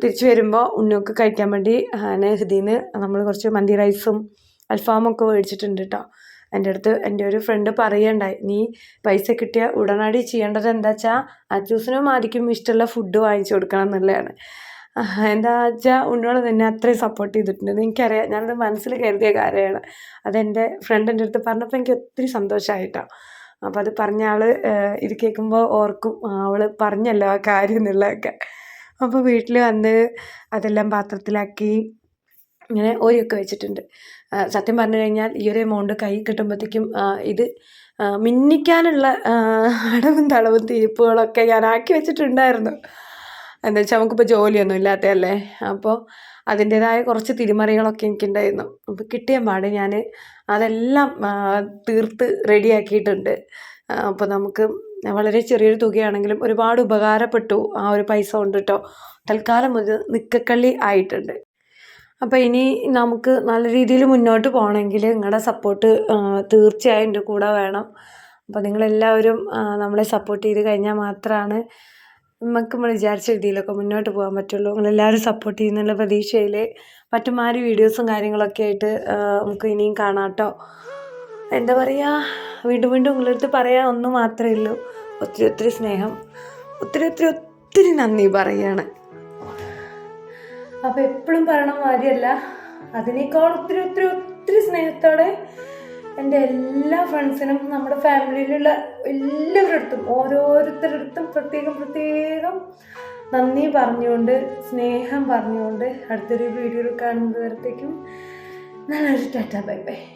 [SPEAKER 1] തിരിച്ചു വരുമ്പോൾ ഉണ്ണൊക്കെ കഴിക്കാൻ വേണ്ടി നെഹ്ദീന്ന് നമ്മൾ കുറച്ച് മന്തി റൈസും അൽഫാമൊക്കെ മേടിച്ചിട്ടുണ്ട് കേട്ടോ എന്റെ അടുത്ത് എന്റെ ഒരു ഫ്രണ്ട് പറയുണ്ടായി നീ പൈസ കിട്ടിയ ഉടനടി ചെയ്യേണ്ടത് എന്താ വെച്ചാൽ അച്ചൂസിനും ആദ്യം ഇഷ്ടമുള്ള ഫുഡ് വാങ്ങിച്ചു കൊടുക്കണം എന്നുള്ളതാണ്. എന്താ വെച്ചാൽ ഉണ്ണോട് തന്നെ അത്രയും സപ്പോർട്ട് ചെയ്തിട്ടുണ്ട്. എനിക്കറിയാം. ഞാനത് മനസ്സിൽ കരുതിയ കാര്യമാണ്. അതെന്റെ ഫ്രണ്ട് എന്റെ അടുത്ത് പറഞ്ഞപ്പോൾ എനിക്ക് ഒത്തിരി സന്തോഷമായിട്ടാണ് അപ്പോൾ അത് പറഞ്ഞ ആൾ ഇത് കേൾക്കുമ്പോൾ ഓർക്കും അവൾ പറഞ്ഞല്ലോ ആ കാര്യം എന്നുള്ളതൊക്കെ. അപ്പോൾ വീട്ടിൽ വന്ന് അതെല്ലാം പാത്രത്തിലാക്കി ഇങ്ങനെ ഓരിയൊക്കെ വെച്ചിട്ടുണ്ട്. സത്യം പറഞ്ഞു കഴിഞ്ഞാൽ ഈ ഒരു എമൗണ്ട് കൈ കിട്ടുമ്പോഴത്തേക്കും ഇത് മിന്നിക്കാനുള്ള അടവും തളവും തീർപ്പുകളൊക്കെ ഞാൻ ആക്കി വെച്ചിട്ടുണ്ടായിരുന്നു. എന്താ വെച്ചാൽ നമുക്കിപ്പോൾ ജോലിയൊന്നും ഇല്ലാത്തതല്ലേ അപ്പോൾ അതിന്റേതായ കുറച്ച് തിരിമറികളൊക്കെ എനിക്കുണ്ടായിരുന്നു. അപ്പോൾ കിട്ടിയ പാട് ഞാൻ അതെല്ലാം തീർത്ത് റെഡിയാക്കിയിട്ടുണ്ട്. അപ്പോൾ നമുക്ക് വളരെ ചെറിയൊരു തുകയാണെങ്കിലും ഒരുപാട് ഉപകാരപ്പെട്ടു ആ ഒരു പൈസ കൊണ്ട് കേട്ടോ തൽക്കാലം ഒരു നിക്കക്കള്ളി ആയിട്ടുണ്ട്. അപ്പോൾ ഇനി നമുക്ക് നല്ല രീതിയിൽ മുന്നോട്ട് പോകണമെങ്കിൽ നിങ്ങളുടെ സപ്പോർട്ട് തീർച്ചയായും എന്റെ കൂടെ വേണം. അപ്പോൾ നിങ്ങളെല്ലാവരും നമ്മളെ സപ്പോർട്ട് ചെയ്ത് കഴിഞ്ഞാൽ മാത്രമാണ് നമുക്ക് നമ്മൾ വിചാരിച്ച രീതിയിലൊക്കെ മുന്നോട്ട് പോകാൻ പറ്റുള്ളൂ. നിങ്ങളെല്ലാവരും സപ്പോർട്ട് ചെയ്യുന്നുള്ള പ്രതീക്ഷയിൽ മറ്റുമാരി വീഡിയോസും കാര്യങ്ങളൊക്കെ ആയിട്ട് നമുക്ക് ഇനിയും കാണാം എന്താ പറയുക വീണ്ടും വീണ്ടും നിങ്ങളുടെ അടുത്ത് പറയാൻ ഒന്ന് മാത്രമേ ഉള്ളൂ. ഒത്തിരി ഒത്തിരി സ്നേഹം ഒത്തിരി ഒത്തിരി ഒത്തിരി നന്ദി പറയുകയാണ് അപ്പോൾ എപ്പോഴും പറയണ മാതിരിയല്ല. അതിനേക്കാൾ ഒത്തിരി ഒത്തിരി ഒത്തിരി സ്നേഹത്തോടെ എന്റെ എല്ലാ ഫ്രണ്ട്സിനും നമ്മുടെ ഫാമിലിയിലുള്ള എല്ലാവരുടെ അടുത്തും ഓരോരുത്തരുടെ അടുത്തും പ്രത്യേകം പ്രത്യേകം നന്ദി പറഞ്ഞുകൊണ്ട് സ്നേഹം പറഞ്ഞുകൊണ്ട് അടുത്തൊരു വീഡിയോയിൽ കാണുന്നത് വരത്തേക്കും നല്ലൊരു ടാറ്റ ബൈ ബൈ.